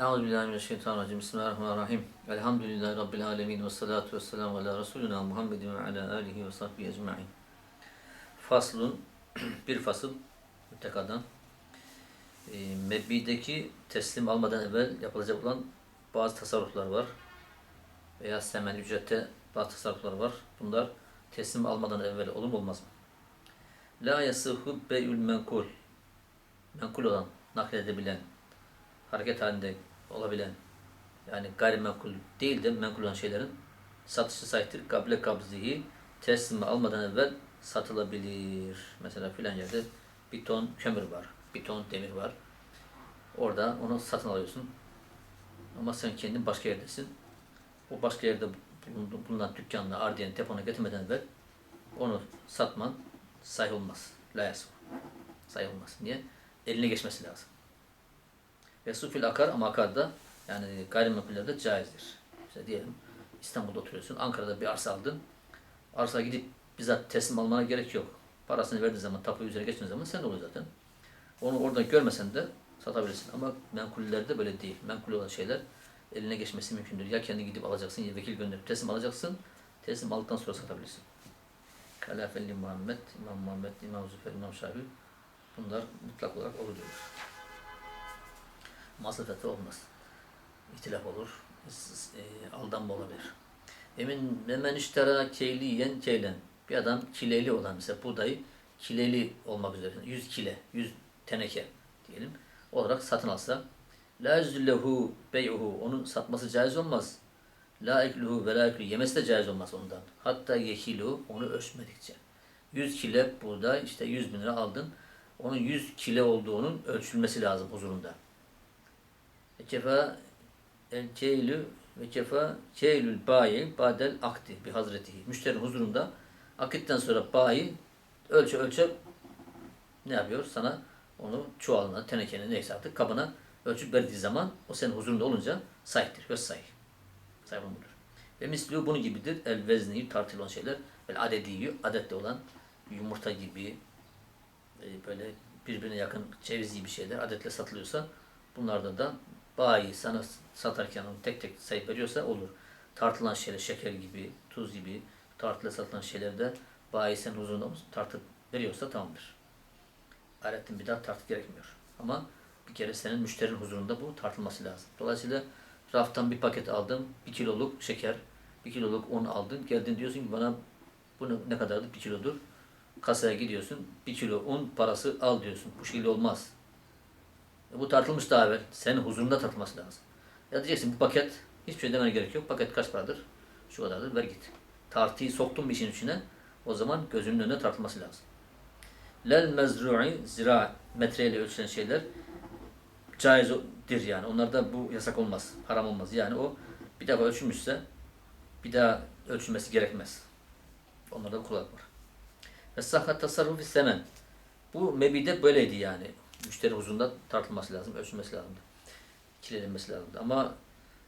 Euzubillahimineşşeytanirracim. Bismillahirrahmanirrahim. Elhamdülillahi Rabbil alemin. Ve salatu ve selamu ala Resulina Muhammedin ve ala alihi ve sahbihi ecma'in. Faslun, bir fasıl müttekadan. E, Mebbideki teslim almadan evvel yapılacak olan bazı tasarruflar var. Veya semen ücrette bazı tasarruflar var. Bunlar teslim almadan evvel olur mu olmaz mı? La yasıhu beyül menkul. Menkul olan, nakledebilen, hareket halinde olabilen yani gayrimenkul değil de menkul olan şeylerin satışı sahiptir. Kable kabzihi teslimi almadan evvel satılabilir. Mesela filan yerde bir ton kömür var, bir ton demir var. Orada onu satın alıyorsun. Ama sen kendin başka yerdesin. O başka yerde bulunan dükkanla, ardiyenin, depona getirmeden evvel onu satman sahih olmaz. La yasma. Sahih olmaz. Niye? Eline geçmesi lazım. Ve su fil akar ama akarda yani gayrimenkullerde caizdir. İşte diyelim İstanbul'da oturuyorsun. Ankara'da bir arsa aldın. Arsa gidip bizzat teslim almana gerek yok. Parasını verdiği zaman, tapu üzerine geçtiğin zaman sen de olur zaten. Onu orada görmesen de satabilirsin. Ama menkullerde böyle değil. Menkul olan şeyler eline geçmesi mümkündür. Ya kendi gidip alacaksın ya vekil gönderip teslim alacaksın. Teslim aldıktan sonra satabilirsin. Kalafelli Muhammed, İmam Muhammed, İmam Züfer, İmam Şafi bunlar mutlak olarak olur diyorlar masrafeti olmaz. İhtilaf olur. e, aldanma olabilir. Emin memen iştara keyliyen keylen. Bir adam kileli olan mesela buğdayı kileli olmak üzere 100 kile, 100 teneke diyelim olarak satın alsa la yüzlehu bey'uhu onun satması caiz olmaz. La ekluhu ve la ekluhu yemesi de caiz olmaz ondan. Hatta yekilu onu ölçmedikçe. 100 kile buğday işte 100 bin lira aldın. Onun 100 kile olduğunun ölçülmesi lazım huzurunda. Ve kefa el keylü ve kefa keylül bayi badel akdi bi hazretihi. Müşterinin huzurunda akitten sonra bayi ölçü ölçü ne yapıyor? Sana onu çuvalına, tenekene neyse artık kabına ölçüp verdiği zaman o senin huzurunda olunca sahiptir. Ve sahih. Sahip budur. Ve misli bunun gibidir. El vezni tartılan şeyler. Ve adedi adette olan yumurta gibi e, böyle birbirine yakın cevizi bir şeyler adetle satılıyorsa bunlarda da bayi sana satarken onu tek tek sayıp veriyorsa olur. Tartılan şeyler şeker gibi, tuz gibi tartıla satılan şeylerde bayi senin huzurunda tartıp veriyorsa tamamdır. Aletin bir daha tartı gerekmiyor. Ama bir kere senin müşterinin huzurunda bu tartılması lazım. Dolayısıyla raftan bir paket aldın, bir kiloluk şeker, bir kiloluk un aldın. Geldin diyorsun ki bana bu ne kadardı? Bir kilodur. Kasaya gidiyorsun, bir kilo un parası al diyorsun. Bu şekilde olmaz. E, bu tartılmış daha evvel. Senin huzurunda tartılması lazım. Ya diyeceksin bu paket hiçbir şey demene gerek yok. Paket kaç paradır? Şu kadardır. Ver git. Tartıyı soktun bir işin içine. O zaman gözünün önüne tartılması lazım. Lel mezru'i zira metreyle ölçülen şeyler caizdir yani. Onlarda bu yasak olmaz. Haram olmaz. Yani o bir defa ölçülmüşse bir daha ölçülmesi gerekmez. Onlarda kulak var. Ve sahat tasarrufu semen. Bu mebide böyleydi yani. Müşteri huzurunda tartılması lazım, ölçülmesi lazımdı. Kilelenmesi lazımdı. Ama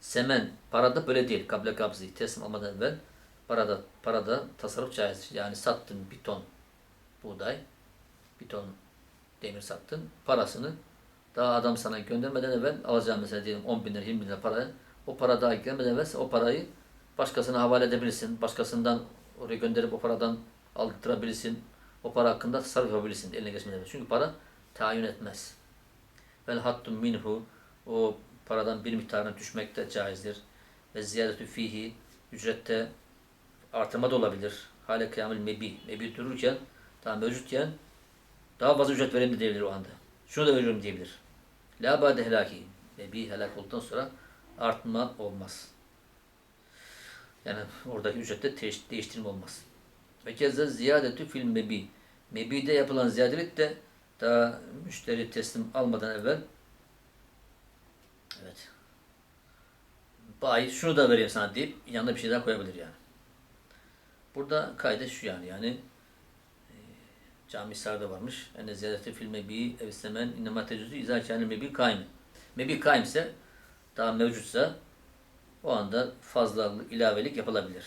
semen, parada böyle değil. Kable kabzi, teslim almadan evvel parada, parada tasarruf caizdir. Yani sattın bir ton buğday, bir ton demir sattın. Parasını daha adam sana göndermeden evvel alacağım mesela diyelim 10 bin lira, 20 bin lira para. O para daha gelmeden evvel o parayı başkasına havale edebilirsin. Başkasından oraya gönderip o paradan aldırabilirsin. O para hakkında tasarruf yapabilirsin eline geçmeden evvel. Çünkü para tayin etmez. Vel hattum minhu o paradan bir miktarına düşmek de caizdir. Ve ziyadetü fihi ücrette artırma da olabilir. Hale kıyamil mebi. Mebi dururken daha mevcutken daha fazla ücret vereyim de diyebilir o anda. Şunu da veriyorum diyebilir. La ba'de helaki. Mebi helak olduktan sonra artma olmaz. Yani oradaki ücrette değiştirme olmaz. Ve keza ziyadetü fil mebi. Mebi'de yapılan ziyadelik de daha müşteri teslim almadan evvel evet bayi şunu da vereyim sana deyip yanına bir şey daha koyabilir yani. Burada kaydı şu yani yani e, cami sarda varmış. Enne ziyadeti fil mebi ev semen innema tecüzü izâ kâne mebi kaim. Mebi kaim ise daha mevcutsa o anda fazla ilavelik yapılabilir.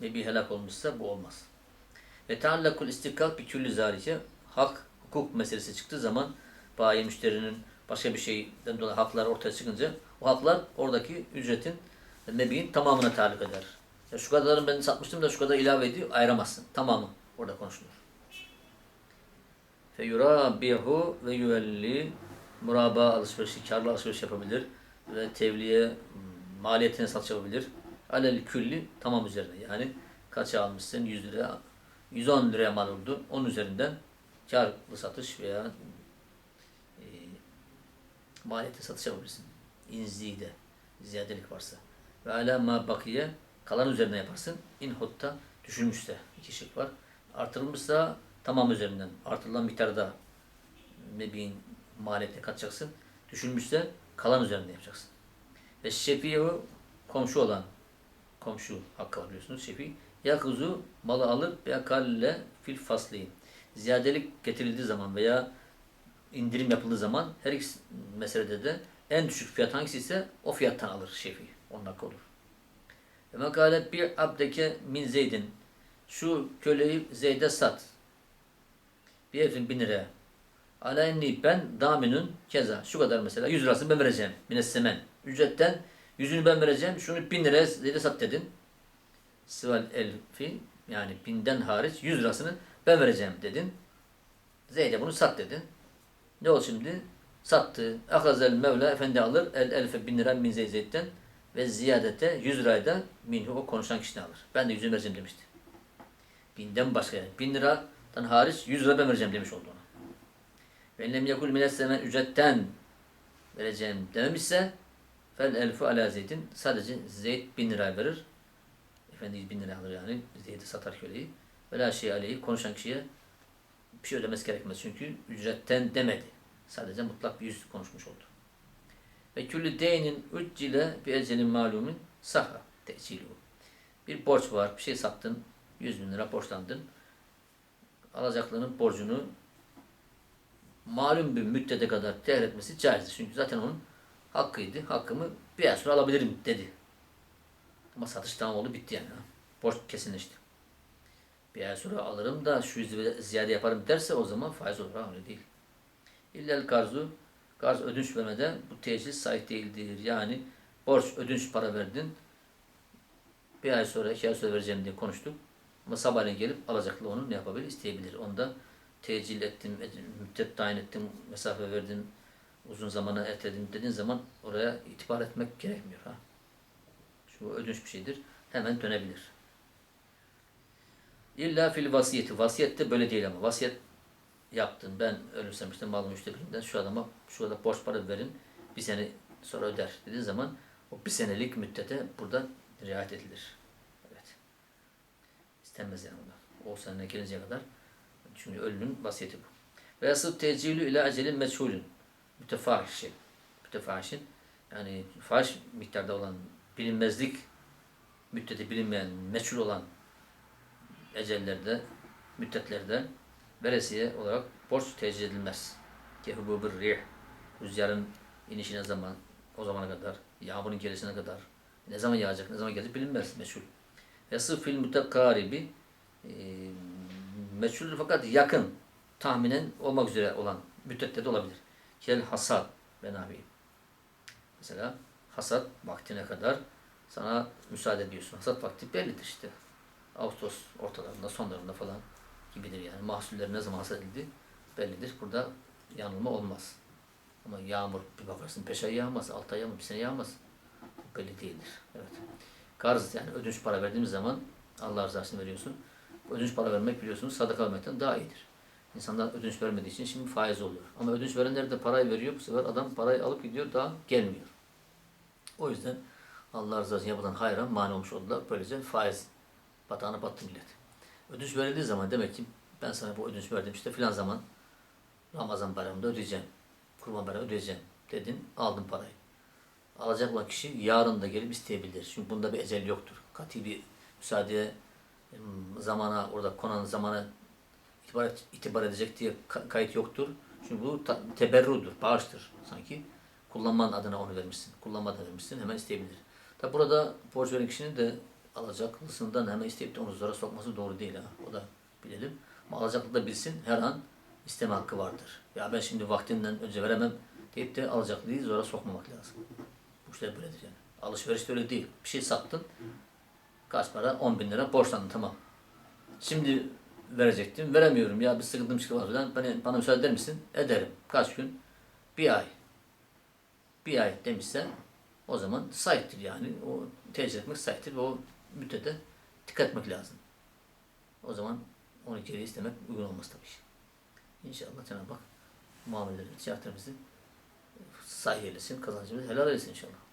Mebi helak olmuşsa bu olmaz. Ve taallakul istikal bir küllü zalike hak hukuk meselesi çıktığı zaman bayi müşterinin başka bir şeyden dolayı haklar ortaya çıkınca o haklar oradaki ücretin mebiğin tamamına talip eder. Ya şu kadarını ben satmıştım da şu kadar ilave ediyor ayıramazsın. Tamamı orada konuşulur. Feyurabihu ve yüvelli muraba alışverişi, karlı alışveriş yapabilir ve tevliye m, maliyetine satış yapabilir. Alel külli tamam üzerine yani kaça almışsın 100 lira 110 liraya mal oldu. Onun üzerinden karlı satış veya e, maliyete satış yapabilirsin. İnzide ziyadelik varsa. Ve ala ma bakiye kalan üzerine yaparsın. İn hutta düşülmüşse iki şık var. Artırılmışsa tamam üzerinden artırılan miktarda mebiğin maliyete katacaksın. Düşülmüşse kalan üzerinde yapacaksın. Ve şefiyu komşu olan komşu hakkı var biliyorsunuz şefi. Yakuzu malı alıp bekalle fil fasli. Ziyadelik getirildiği zaman veya indirim yapıldığı zaman her iki meselede de en düşük fiyat hangisi ise o fiyattan alır şefi. Onun olur. Ve mekale bir abdeke min zeydin. Şu köleyi Zeyd'e sat. Bir herifin bin liraya. Ala ben daminun keza. Şu kadar mesela 100 lirasını ben vereceğim. Minessemen. Ücretten yüzünü ben vereceğim. Şunu bin liraya Zeyd'e sat dedin. Sival elfi yani binden hariç 100 lirasını ben vereceğim dedin. Zeyd'e bunu sat dedin. Ne oldu şimdi? Sattı. Akazel Mevla Efendi alır. El elfe bin lira min Zeyd Zeyd'den ve ziyadete 100 lirayı da minhu o konuşan kişiden alır. Ben de yüzünü vereceğim demişti. Binden başka yani. Bin liradan hariç 100 lira ben vereceğim demiş oldu ona. Ve lem yekul minessemen ücretten vereceğim dememişse fel elfu ala zeydin sadece Zeyd bin lira verir. Efendimiz bin lira alır yani. Zeyd'i satar köleyi. Ve la şey aleyhi konuşan kişiye bir şey ödemesi gerekmez. Çünkü ücretten demedi. Sadece mutlak bir yüz konuşmuş oldu. Ve küllü deynin üccile bir ecelin malumin saha teçilu. Bir borç var, bir şey sattın, 100 bin lira borçlandın. Alacaklının borcunu malum bir müddete kadar tehir etmesi caizdir. Çünkü zaten onun hakkıydı. Hakkımı bir ay sonra alabilirim dedi. Ama satış tamam oldu bitti yani. Borç kesinleşti. Ay sonra alırım da şu ziyade yaparım derse o zaman faiz olur. Ha, öyle değil. İllel karzu Garz ödünç vermede bu tecil sahip değildir. Yani borç ödünç para verdin. Bir ay sonra, iki ay sonra vereceğim diye konuştuk. Ama sabahleyin gelip alacaklı onu ne yapabilir? isteyebilir. Onda tecil ettim, müddet tayin ettim, mesafe verdim, uzun zamana erteledim dediğin zaman oraya itibar etmek gerekmiyor. Ha. Şu ödünç bir şeydir. Hemen dönebilir. İlla fil vasiyeti. Vasiyette böyle değil ama. Vasiyet yaptın. Ben ölürsem işte malım üçte birinden şu adama şu kadar borç para verin. Bir sene sonra öder dediğin zaman o bir senelik müddete burada riayet edilir. Evet. İstenmez yani onda. O sene gelinceye kadar. Çünkü ölünün vasiyeti bu. Ve yasıl tecilü ile acelin meçhulün. Mütefahişin. Mütefahişin. Yani fahiş miktarda olan bilinmezlik müddeti bilinmeyen, meçhul olan ecellerde, müddetlerde veresiye olarak borç tecil edilmez. Kehububur rih. Rüzgarın inişine zaman, o zamana kadar, yağmurun gelişine kadar, ne zaman yağacak, ne zaman gelecek bilinmez, meçhul. Yası fil mutekaribi, e, meçhul fakat yakın, tahminen olmak üzere olan müddette de olabilir. Kel hasat benavi. Mesela hasat vaktine kadar sana müsaade ediyorsun. Hasat vakti bellidir işte. Ağustos ortalarında, sonlarında falan gibidir yani. Mahsuller ne zaman hasat bellidir. Burada yanılma olmaz. Ama yağmur bir bakarsın peş yağmaz, altı ay yağmaz, bir sene yağmaz. Belli değildir. Evet. Karz yani ödünç para verdiğimiz zaman Allah rızasını veriyorsun. Ödünç para vermek biliyorsunuz sadaka vermekten daha iyidir. İnsanlar ödünç vermediği için şimdi faiz oluyor. Ama ödünç verenler de parayı veriyor. Bu sefer adam parayı alıp gidiyor daha gelmiyor. O yüzden Allah rızası yapılan hayra mani olmuş oldular. Böylece faiz batağına battı millet. Ödünç verildiği zaman demek ki ben sana bu ödünç verdim işte filan zaman Ramazan bayramında ödeyeceğim. Kurban bayramında ödeyeceğim dedin. Aldın parayı. Alacak olan kişi yarın da gelip isteyebilir. Çünkü bunda bir ecel yoktur. Kati bir müsaadeye zamana orada konan zamana itibar, itibar edecek diye ka- kayıt yoktur. Çünkü bu teberrudur, bağıştır sanki. Kullanman adına onu vermişsin. Kullanmadan vermişsin hemen isteyebilir. Tabi burada borç veren kişinin de alacaklısından hemen isteyip de onu zora sokması doğru değil. Ha. O da bilelim. Ama alacaklı da bilsin her an isteme hakkı vardır. Ya ben şimdi vaktinden önce veremem. deyip de alacaklıyı zora sokmamak lazım. Bu işler böyledir yani. Alışveriş de öyle değil. Bir şey sattın. Kaç para? 10 bin lira borçlandın tamam. Şimdi verecektim. Veremiyorum ya bir sıkıntım çıktı falan. Bana, bana müsaade eder misin? Ederim. Kaç gün? Bir ay. Bir ay demişse o zaman sahiptir yani. O tecrübe etmek sahiptir o müddete dikkat etmek lazım. O zaman onu geri istemek uygun olmaz tabii. İnşallah Cenab-ı Hak muamelelerimizi, tiyatromuzu sahih eylesin, kazancımızı helal eylesin inşallah.